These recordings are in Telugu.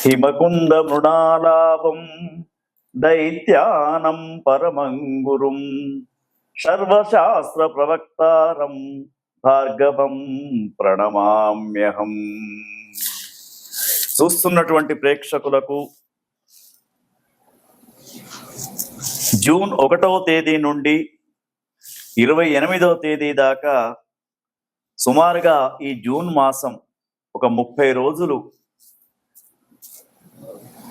హిమకుంద మృణాలాపం దైత్యానం పరమంగురుం సర్వశాస్త్ర ప్రవక్తారం భార్గవం ప్రణమామ్యహం చూస్తున్నటువంటి ప్రేక్షకులకు జూన్ ఒకటవ తేదీ నుండి ఇరవై ఎనిమిదవ తేదీ దాకా సుమారుగా ఈ జూన్ మాసం ఒక ముప్పై రోజులు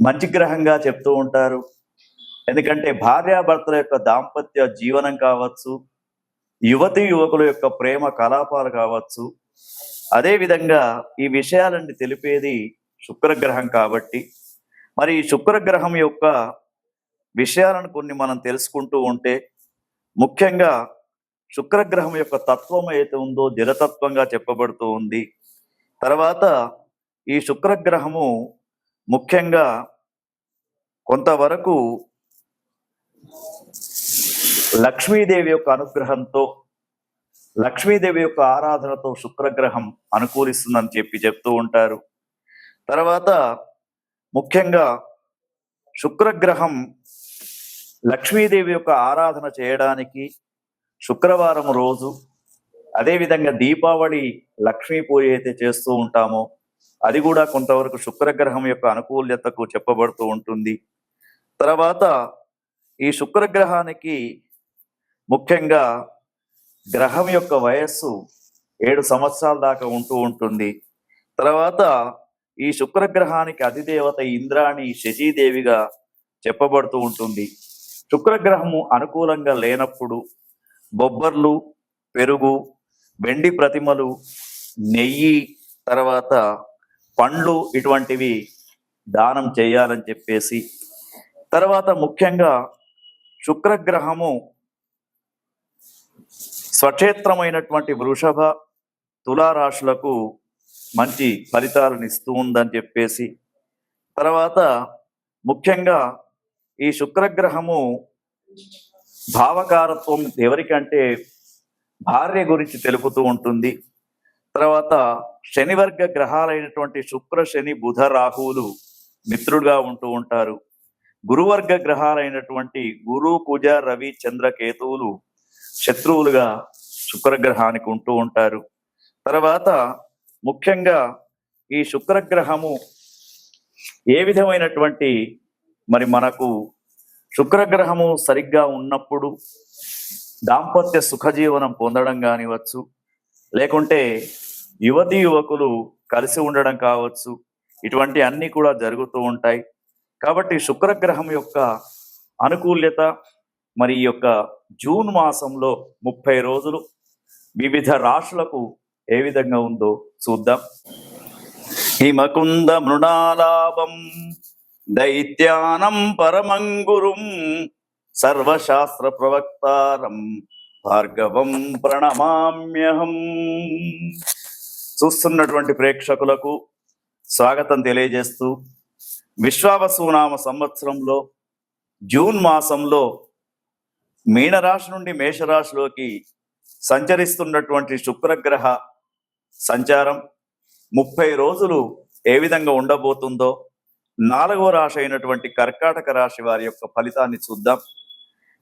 మంచి గ్రహంగా చెప్తూ ఉంటారు. ఎందుకంటే భార్యాభర్తల యొక్క దాంపత్య జీవనం కావచ్చు యువతి యువకుల యొక్క ప్రేమ కలాపాలు కావచ్చు అదే విధంగా ఈ విషయాలన్నీ తెలిపేది శుక్రగ్రహం కాబట్టి. మరి ఈ శుక్రగ్రహం యొక్క విషయాలను కొన్ని మనం తెలుసుకుంటూ ఉంటే ముఖ్యంగా శుక్రగ్రహం యొక్క తత్వం ఏదైతే ఉందో జలతత్వంగా చెప్పబడుతూ ఉంది. తర్వాత ఈ శుక్రగ్రహము ముఖ్యంగా కొంతవరకు లక్ష్మీదేవి యొక్క అనుగ్రహంతో లక్ష్మీదేవి యొక్క ఆరాధనతో శుక్రగ్రహం అనుకూలిస్తుందని చెప్పి చెప్తూ ఉంటారు. తర్వాత ముఖ్యంగా శుక్రగ్రహం లక్ష్మీదేవి యొక్క ఆరాధన చేయడానికి శుక్రవారం రోజు అదేవిధంగా దీపావళి లక్ష్మీ పూజ అయితే చేస్తూ ఉంటామో అది కూడా కొంతవరకు శుక్రగ్రహం యొక్క అనుకూల్యతకు చెప్పబడుతూ ఉంటుంది. తర్వాత ఈ శుక్రగ్రహానికి ముఖ్యంగా గ్రహం యొక్క వయస్సు ఏడు సంవత్సరాల దాకా ఉంటూ ఉంటుంది. తర్వాత ఈ శుక్రగ్రహానికి అధిదేవత ఇంద్రాణి శశీదేవిగా చెప్పబడుతూ ఉంటుంది. శుక్రగ్రహము అనుకూలంగా లేనప్పుడు బొబ్బర్లు పెరుగు వెండి ప్రతిమలు నెయ్యి తర్వాత పండ్లు ఇటువంటివి దానం చేయాలని చెప్పేసి తర్వాత ముఖ్యంగా శుక్రగ్రహము స్వక్షేత్రమైనటువంటి వృషభ తులారాశులకు మంచి ఫలితాలను ఇస్తూ ఉందని చెప్పేసి తర్వాత ముఖ్యంగా ఈ శుక్రగ్రహము భావకారత్వం ఎవరికంటే భార్య గురించి తెలుపుతూ ఉంటుంది. తర్వాత శనివర్గ గ్రహాలైనటువంటి శుక్ర శని బుధ రాహువులు మిత్రుడుగా ఉంటూ ఉంటారు. గురువర్గ గ్రహాలైనటువంటి గురు కుజ రవి చంద్ర కేతువులు శత్రువులుగా శుక్రగ్రహానికి ఉంటూ ఉంటారు. తర్వాత ముఖ్యంగా ఈ శుక్రగ్రహము ఏ విధమైనటువంటి మరి మనకు శుక్రగ్రహము సరిగ్గా ఉన్నప్పుడు దాంపత్య సుఖజీవనం పొందడం కానివచ్చు లేకుంటే యువతి యువకులు కలిసి ఉండడం కావచ్చు ఇటువంటి అన్నీ కూడా జరుగుతూ ఉంటాయి. కాబట్టి శుక్రగ్రహం యొక్క అనుకూల్యత మరి ఈ యొక్క జూన్ మాసంలో ముప్పై రోజులు వివిధ రాశులకు ఏ విధంగా ఉందో చూద్దాం. హిమకుంద మృణాలాభం దైత్యానం పరమంగురుం సర్వశాస్త్ర ప్రవక్తారం భార్గవం ప్రణమామ్యహం. చూస్తున్నటువంటి ప్రేక్షకులకు స్వాగతం తెలియజేస్తూ విశ్వావసునామ సంవత్సరంలో జూన్ మాసంలో మీనరాశి నుండి మేషరాశిలోకి సంచరిస్తున్నటువంటి శుక్రగ్రహ సంచారం ముప్పై రోజులు ఏ విధంగా ఉండబోతుందో నాలుగవ రాశి అయినటువంటి కర్కాటక రాశి వారి యొక్క ఫలితాన్ని చూద్దాం.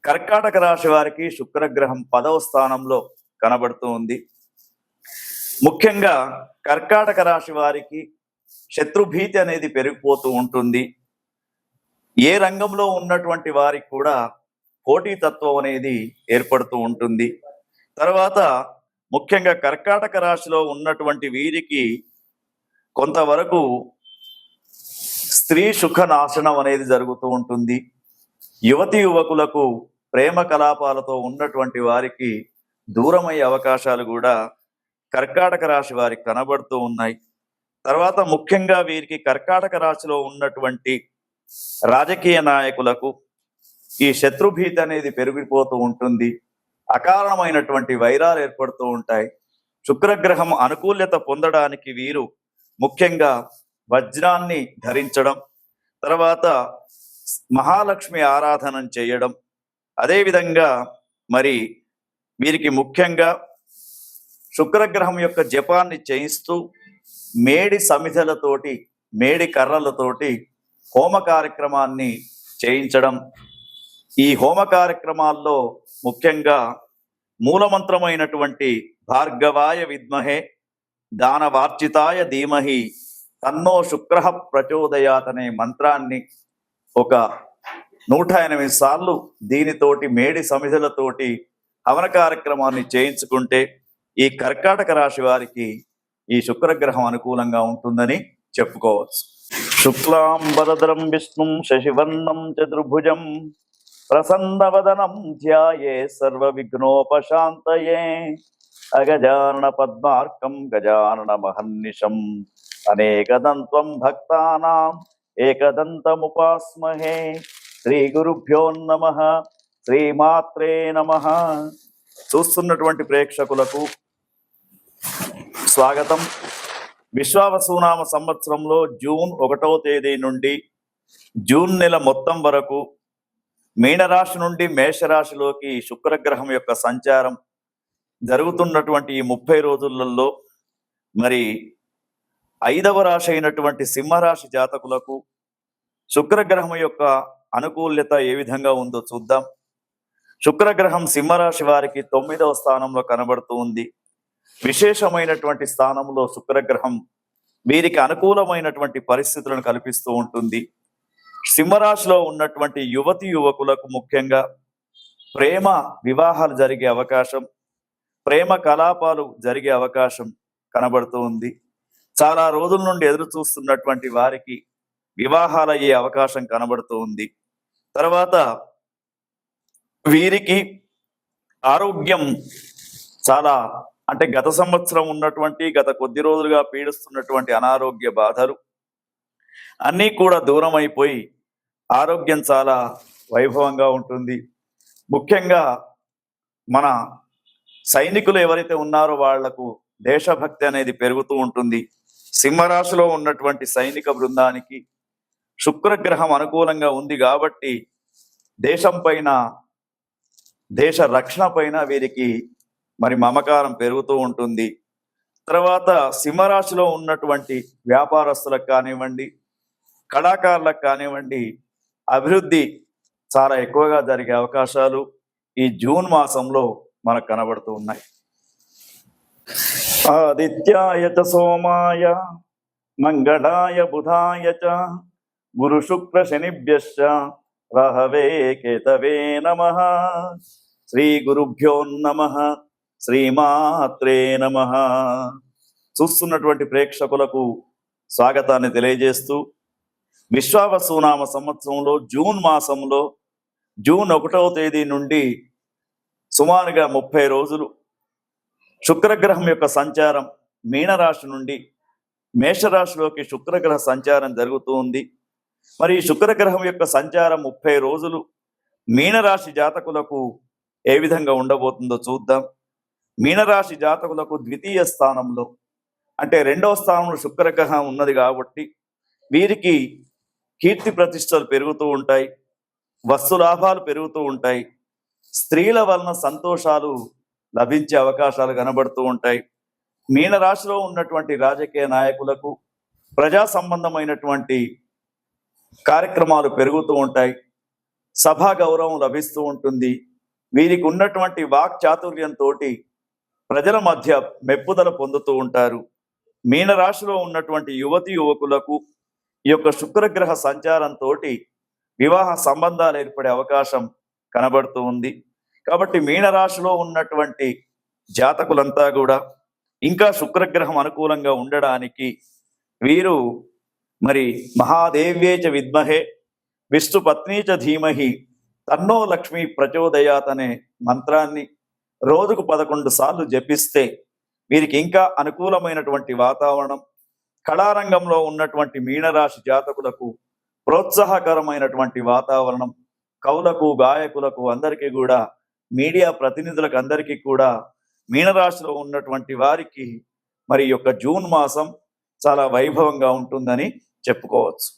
కర్కాటక రాశి వారికి శుక్రగ్రహం పదవ స్థానంలో కనబడుతూ ఉంది. ముఖ్యంగా కర్కాటక రాశి వారికి శత్రుభీతి అనేది పెరిగిపోతూ ఉంటుంది. ఏ రంగంలో ఉన్నటువంటి వారికి కూడా పోటీతత్వం అనేది ఏర్పడుతూ ఉంటుంది. తర్వాత ముఖ్యంగా కర్కాటక రాశిలో ఉన్నటువంటి వీరికి కొంతవరకు స్త్రీ సుఖ నాశనం అనేది జరుగుతూ ఉంటుంది. యువతి యువకులకు ప్రేమ కలాపాలతో ఉన్నటువంటి వారికి దూరమయ్యే అవకాశాలు కూడా కర్కాటక రాశి వారికి కనబడుతూ ఉన్నాయి. తర్వాత ముఖ్యంగా వీరికి కర్కాటక రాశిలో ఉన్నటువంటి రాజకీయ నాయకులకు ఈ శత్రుభీతి అనేది పెరిగిపోతూ ఉంటుంది. అకారణమైనటువంటి వైరాలు ఏర్పడుతూ ఉంటాయి. శుక్రగ్రహం అనుకూల్యత పొందడానికి వీరు ముఖ్యంగా వజ్రాన్ని ధరించడం తర్వాత మహాలక్ష్మి ఆరాధన చేయడం. అదేవిధంగా మరి వీరికి ముఖ్యంగా శుక్రగ్రహం యొక్క జపాన్ని చేయిస్తూ మేడి సమిధలతోటి మేడి కర్రలతోటి హోమ కార్యక్రమాన్ని చేయించడం. ఈ హోమ కార్యక్రమాల్లో ముఖ్యంగా మూలమంత్రమైనటువంటి భార్గవాయ విద్మహే దానవార్చితాయ ధీమహి తన్నో శుక్ర ప్రచోదయాత్ అనే మంత్రాన్ని ఒక నూట ఎనిమిది సార్లు దీనితోటి మేడి సమిధలతోటి హవన కార్యక్రమాన్ని చేయించుకుంటే ఈ కర్కాటక రాశి వారికి ఈ శుక్రగ్రహం అనుకూలంగా ఉంటుందని చెప్పుకోవచ్చు. శుక్లాం విష్ణుం శశివర్ణం చతుర్భుజం ప్రసన్నవదనం ధ్యాయే సర్వ విఘ్నోపశాంతయే అగజానన పద్మార్కం గజానన మహర్నిషం అనేకదంత్వం భక్తానాం ఏకదంతముపాస్మహే. శ్రీ గురుభ్యో నమ శ్రీమాత్రే నమ. చూస్తున్నటువంటి ప్రేక్షకులకు స్వాగతం. విశ్వావసునామ సంవత్సరంలో జూన్ ఒకటవ తేదీ నుండి జూన్ నెల మొత్తం వరకు మీనరాశి నుండి మేషరాశిలోకి శుక్రగ్రహం యొక్క సంచారం జరుగుతున్నటువంటి ఈ ముప్పై రోజులలో మరి ఐదవ రాశి అయినటువంటి సింహరాశి జాతకులకు శుక్రగ్రహం యొక్క అనుకూల్యత ఏ విధంగా ఉందో చూద్దాం. శుక్రగ్రహం సింహరాశి వారికి తొమ్మిదవ స్థానంలో కనబడుతూ ఉంది. విశేషమైనటువంటి స్థానంలో శుక్రగ్రహం వీరికి అనుకూలమైనటువంటి పరిస్థితులను కల్పిస్తూ ఉంటుంది. సింహరాశిలో ఉన్నటువంటి యువతి యువకులకు ముఖ్యంగా ప్రేమ వివాహాలు జరిగే అవకాశం ప్రేమ కలాపాలు జరిగే అవకాశం కనబడుతూ ఉంది. చాలా రోజుల నుండి ఎదురు చూస్తున్నటువంటి వారికి వివాహాలు అయ్యే అవకాశం కనబడుతూ ఉంది. తర్వాత వీరికి ఆరోగ్యం చాలా అంటే గత సంవత్సరం ఉన్నటువంటి గత కొద్ది రోజులుగా పీడిస్తున్నటువంటి అనారోగ్య బాధలు అన్నీ కూడా దూరం అయిపోయి ఆరోగ్యం చాలా వైభవంగా ఉంటుంది. ముఖ్యంగా మన సైనికులు ఎవరైతే ఉన్నారో వాళ్ళకు దేశభక్తి అనేది పెరుగుతూ ఉంటుంది. సింహరాశిలో ఉన్నటువంటి సైనిక బృందానికి శుక్రగ్రహం అనుకూలంగా ఉంది కాబట్టి దేశం పైన దేశ రక్షణ పైన వీరికి మరి మమకారం పెరుగుతూ ఉంటుంది. తర్వాత సింహరాశిలో ఉన్నటువంటి వ్యాపారస్తులకు కానివ్వండి కళాకారులకు కానివ్వండి అభివృద్ధి చాలా ఎక్కువగా జరిగే అవకాశాలు ఈ జూన్ మాసంలో మనకు కనబడుతూ ఉన్నాయి. ఆదిత్యాయ చ సోమాయ మంగళాయ బుధాయ చ గురు శుక్ర శనిభ్యశ్చ రహవే కేతవే నమ శ్రీ గురుభ్యో నమ. శ్రీమాత్రే నమ. చూస్తున్నటువంటి ప్రేక్షకులకు స్వాగతాన్ని తెలియజేస్తూ విశ్వావసునామ సంవత్సరంలో జూన్ మాసంలో జూన్ ఒకటవ తేదీ నుండి సుమారుగా ముప్పై రోజులు శుక్రగ్రహం యొక్క సంచారం మీనరాశి నుండి మేషరాశిలోకి శుక్రగ్రహ సంచారం జరుగుతూ ఉంది. మరి శుక్రగ్రహం యొక్క సంచారం ముప్పై రోజులు మీనరాశి జాతకులకు ఏ విధంగా ఉండబోతుందో చూద్దాం. మీనరాశి జాతకులకు ద్వితీయ స్థానంలో అంటే రెండవ స్థానంలో శుక్రగ్రహం ఉన్నది కాబట్టి వీరికి కీర్తి ప్రతిష్టలు పెరుగుతూ ఉంటాయి వస్తు లాభాలు పెరుగుతూ ఉంటాయి స్త్రీల వలన సంతోషాలు లభించే అవకాశాలు కనబడుతూ ఉంటాయి. మీనరాశిలో ఉన్నటువంటి రాజకీయ నాయకులకు ప్రజా సంబంధమైనటువంటి కార్యక్రమాలు పెరుగుతూ ఉంటాయి సభా గౌరవం లభిస్తూ ఉంటుంది. వీరికి ఉన్నటువంటి వాక్ చాతుర్యంతో ప్రజల మధ్య మెప్పుదల పొందుతూ ఉంటారు. మీనరాశిలో ఉన్నటువంటి యువతి యువకులకు ఈ యొక్క శుక్రగ్రహ సంచారంతో వివాహ సంబంధాలు ఏర్పడే అవకాశం కనబడుతూ ఉంది. కాబట్టి మీనరాశిలో ఉన్నటువంటి జాతకులంతా కూడా ఇంకా శుక్రగ్రహం అనుకూలంగా ఉండడానికి వీరు మరి మహాదేవ్యేచ విద్మహే విష్ణు పత్నీచ ధీమహి తన్నో లక్ష్మి ప్రచోదయాత్ అనే మంత్రాన్ని రోజుకు పదకొండు సార్లు జపిస్తే వీరికి ఇంకా అనుకూలమైనటువంటి వాతావరణం కళారంగంలో ఉన్నటువంటి మీనరాశి జాతకులకు ప్రోత్సాహకరమైనటువంటి వాతావరణం కవులకు గాయకులకు అందరికీ కూడా మీడియా ప్రతినిధులకు అందరికీ కూడా మీనరాశిలో ఉన్నటువంటి వారికి మరి యొక్క జూన్ మాసం చాలా వైభవంగా ఉంటుందని చెప్పుకోవచ్చు.